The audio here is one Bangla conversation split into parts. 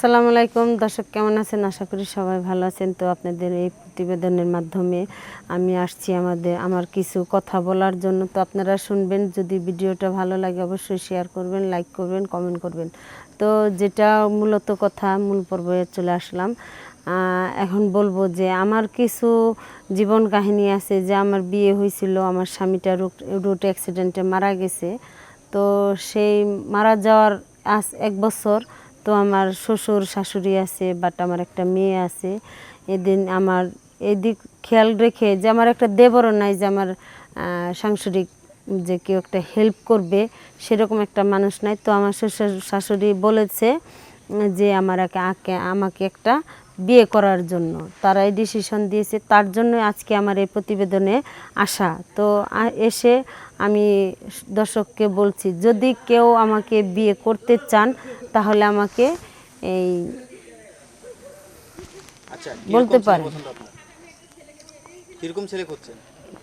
আসসালামু আলাইকুম। দর্শক, কেমন আছেন? আশা করি সবাই ভালো আছেন। তো আপনাদের এই প্রতিবেদনের মাধ্যমে আমি আসছি আমাদের, আমার কিছু কথা বলার জন্য। তো আপনারা শুনবেন, যদি ভিডিওটা ভালো লাগে অবশ্যই শেয়ার করবেন লাইক করবেন কমেন্ট করবেন। তো যেটা মূলত কথা, মূল পর্বে চলে আসলাম। এখন বলব যে আমার কিছু জীবন কাহিনী আছে যে আমার বিয়ে হয়েছিল, আমার স্বামীটা রোড অ্যাক্সিডেন্টে মারা গেছে। তো সেই মারা যাওয়ার আজ এক বছর তো আমার শ্বশুর, শাশুড়ি আছে বাট আমার একটা মেয়ে আছে। এদিন আমার এদিক খেয়াল রেখে যে আমার একটা দেবরও নাই, যে আমার সাংসারিক যে কেউ একটা হেল্প করবে, সেরকম একটা মানুষ নাই। তো আমার শ্বশুর, শাশুড়ি বলেছে যে আমার একে, আকে- আমাকে একটা বিয়ে করার জন্য। তারা এই ডিসিশন দিয়েছে। তার জন্য আজকে আমার এই প্রতিবেদনে আসা। তো এসে আমি দর্শককে বলছি, যদি কেউ আমাকে বিয়ে করতে চান তাহলে আমাকে এই আচ্ছা বলতে কীরকম ছেলে পারেন। কীরকম ছেলে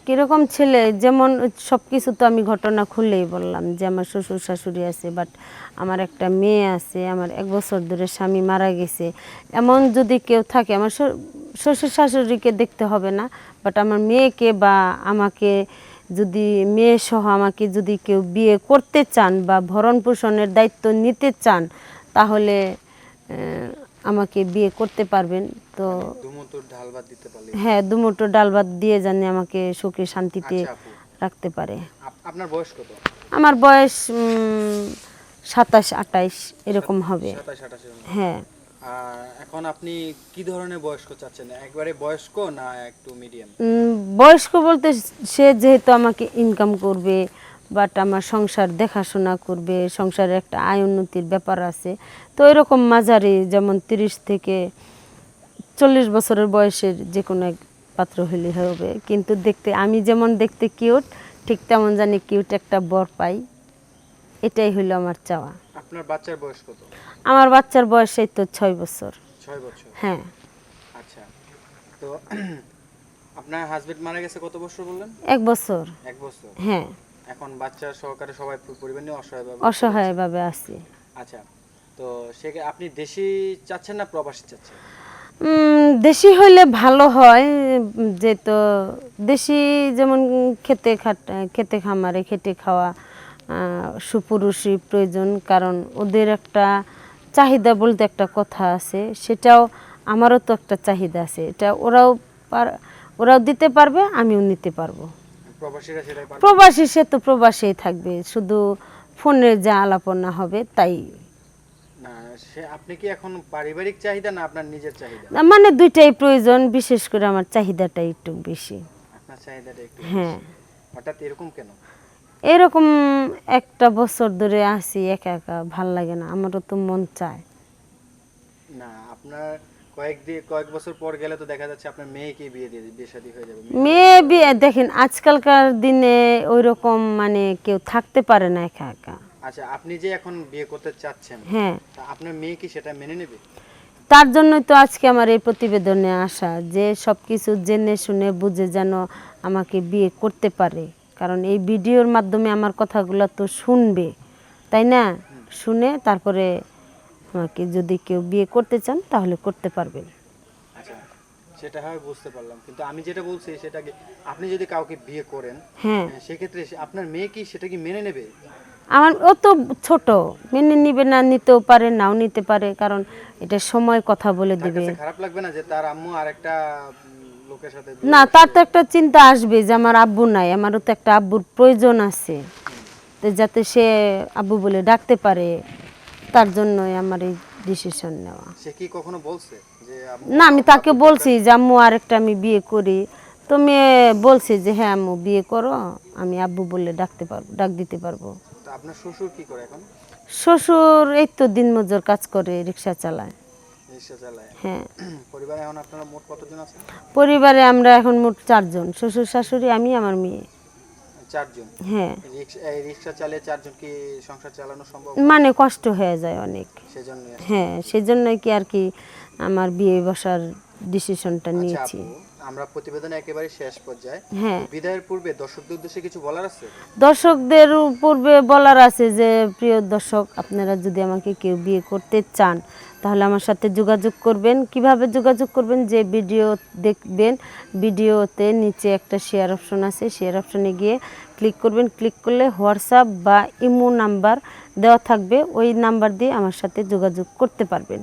কীরকম ছেলে? যেমন সব কিছু তো আমি ঘটনা খুললেই বললাম যে আমার শ্বশুর শাশুড়ি আছে বাট আমার একটা মেয়ে আছে আমার এক বছর ধরে স্বামী মারা গেছে। এমন যদি কেউ থাকে আমার শ্বশুর- শ্বশুর শাশুড়িকে দেখতে হবে না বাট আমার মেয়েকে বা আমাকে যদি মেয়ে সহ আমাকে যদি কেউ বিয়ে করতে চান বা ভরণ পোষণের দায়িত্ব নিতে চান তাহলে আমাকে বিয়ে করতে পারবেন। তো ভাত হ্যাঁ দুমুটো ডাল ভাত দিয়ে জানি আমাকে সুখে শান্তিতে আচ্ছা রাখতে পারে। আপনার বয়স কত? আমার বয়স সাতাশ আটাইশ এরকম হবে। হ্যাঁ। এখন আপনি কি ধরনের বয়স্ক চাচ্ছেন? একবারে বয়স্ক না একটু মিডিয়াম বয়স্ক বলতে সে যেহেতু আমাকে ইনকাম করবে বাট আমার সংসার দেখাশোনা করবে সংসারের একটা আয় উন্নতির ব্যাপার আছে, তো এরকম মাঝারি যেমন তিরিশ থেকে চল্লিশ বছরের বয়সের যে কোনো এক পাত্র হলে হবে। কিন্তু দেখতে, আমি যেমন দেখতে কিউট ঠিক তেমন জানি কিউট একটা বর পাই। এটাই হইল আমার চাওয়া। আপনার বাচ্চার বয়স কত? আমার বাচ্চার বয়স এই তো ছয় বছর। ছয় বছর। হ্যাঁ। আচ্ছা তো আপনার হাজবেন্ড মারা গেছে কত বছর বললেন? এক বছর। এক বছর। হ্যাঁ। এখন বাচ্চা সহকারে সবাই পরিবার নিয়ে অসহায় ভাবে অসহায়ভাবে আছি। আচ্ছা তো সে আপনি দেশি চাচ্ছেন না প্রবাসী চাচ্ছেন? দেশি হইলে ভালো হয় যে তো দেশি যেমন খেতে খাট খেতে খামারে খেটে খাওয়া সুপুরুষই প্রয়োজন কারণ ওদের একটা চাহিদা বলতে একটা কথা আছে সেটাও আমারও তো একটা চাহিদা আছে। এটা ওরাও ওরাও দিতে পারবে আমিও নিতে পারব। প্রবাসী সে তো প্রবাসেই থাকবে শুধু ফোনে যা আলাপনা হবে তাই। সে আপনি কি এখন পারিবারিক চাহিদা না আপনার নিজের চাহিদা? মানে দুইটাই প্রয়োজন বিশেষ করে আমার চাহিদাটা একটু বেশি। আপনার চাহিদাটা একটু হ্যাঁ। হঠাৎ এরকম কেন? এরকম একটা বছর ধরে আসি একা একা ভালো লাগে না আমারও তো মন চায়। না আপনার কয়েক দিয়ে কয়েক বছর পর গেলে তো দেখা যাচ্ছে আপনার মেয়েকে বিয়ে দিয়ে বিয়ে শাদী হয়ে যাবে। মেয়ে বিয়ে দেখেন আজকালকার দিনে ওই রকম মানে কেউ থাকতে পারে না একা একা। আচ্ছা আপনি যে এখন বিয়ে করতে চাচ্ছেন হ্যাঁ। তা আপনার মেয়ে কি সেটা মেনে নেবে? তার জন্যই তো আজকে আমার এই প্রতিবেদনে আসা যে সব কিছু জেনে শুনে বুঝে যেন আমাকে বিয়ে করতে পারে। কারণ এই ভিডিওর মাধ্যমে আমার কথাগুলো তো শুনবে তাই না? শুনে তারপরে আমাকে যদি কেউ বিয়ে করতে চান তাহলে করতে পারবেন। আচ্ছা সেটা হয় বুঝতে পারলাম। কিন্তু আমি যেটা বলছি সেটা আপনি যদি কাউকে বিয়ে করেন হ্যাঁ। হ্যাঁ, সেক্ষেত্রে আপনার মেয়ে কি সেটা কি মেনে নেবে? আমার ও তো ছোট মেনে নিবে না নিতেও পারে নাও নিতে পারে কারণ এটা সময় কথা বলে দিবে। খারাপ লাগবে না যে তার আম্মু সাথে বিয়ে না তার তো একটা চিন্তা আসবে যে আমার আব্বু নাই আমারও তো একটা আব্বুর প্রয়োজন আছে। তো যাতে সে আব্বু বলে ডাকতে পারে তার জন্যই আমার এই ডিসিশন নেওয়া। সে কি কখনো বলছে যে না আমি তাকে বলছি যে আম্মু আরেকটা আমি বিয়ে করি। তো মেয়ে বলছে যে হ্যাঁ আম্মু বিয়ে করো আমি আব্বু বলে ডাকতে পারব ডাক দিতে পারব। আপনার শ্বশুর কি করে এখন? শ্বশুর এই তো দিনমজুর কাজ করে রিক্সা চালায়। হ্যাঁ। পরিবারে এখন আপনারা মোট কতজন আছেন? পরিবারে আমরা এখন মোট চারজন শ্বশুর শাশুড়ি আমি আমার মেয়ে। চারজন? হ্যাঁ। রিক্সা এই রিক্সা চালিয়ে চারজন কি সংসার চালানো সম্ভব? মানে কষ্ট হয়ে যায় অনেক। হ্যাঁ সেজন্যই কি আর কি আমার বিয়ে বসার ডিসিশনটা আচ্ছা নিয়েছি। আমরা প্রতিবেদনে একেবারে শেষ পর্যায়ে। হ্যাঁ। বিদায়ের পূর্বে দর্শকদের উদ্দেশ্যে কিছু বলার আছে? দর্শকদের পূর্বে বলার আছে যে প্রিয় দর্শক আপনারা যদি আমাকে কেউ বিয়ে করতে চান তাহলে আমার সাথে যোগাযোগ করবেন। কীভাবে যোগাযোগ করবেন? যে ভিডিও দেখবেন ভিডিওতে নিচে একটা শেয়ার অপশন আছে। শেয়ার অপশনে গিয়ে ক্লিক করবেন। ক্লিক করলে হোয়াটসঅ্যাপ বা ইমো নাম্বার দেওয়া থাকবে। ওই নাম্বার দিয়ে আমার সাথে যোগাযোগ করতে পারবেন।